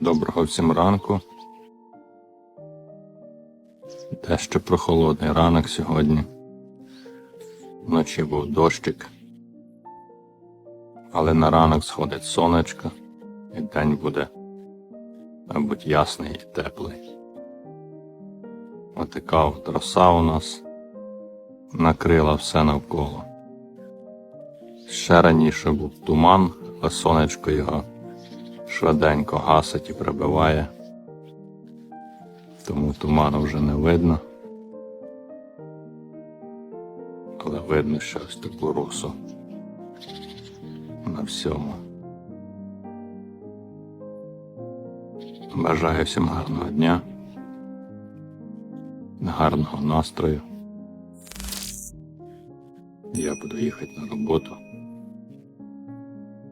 Доброго всім ранку. Дещо прохолодний ранок сьогодні. Вночі був дощик. Але на ранок сходить сонечко, і день буде, мабуть, ясний і теплий. Отака от роса у нас накрила все навколо. Ще раніше був туман, а сонечко його швиденько гасить і прибиває, тому туману вже не видно. Але видно що ось таку росу на всьому. Бажаю всім гарного дня, гарного настрою. Я буду їхати на роботу.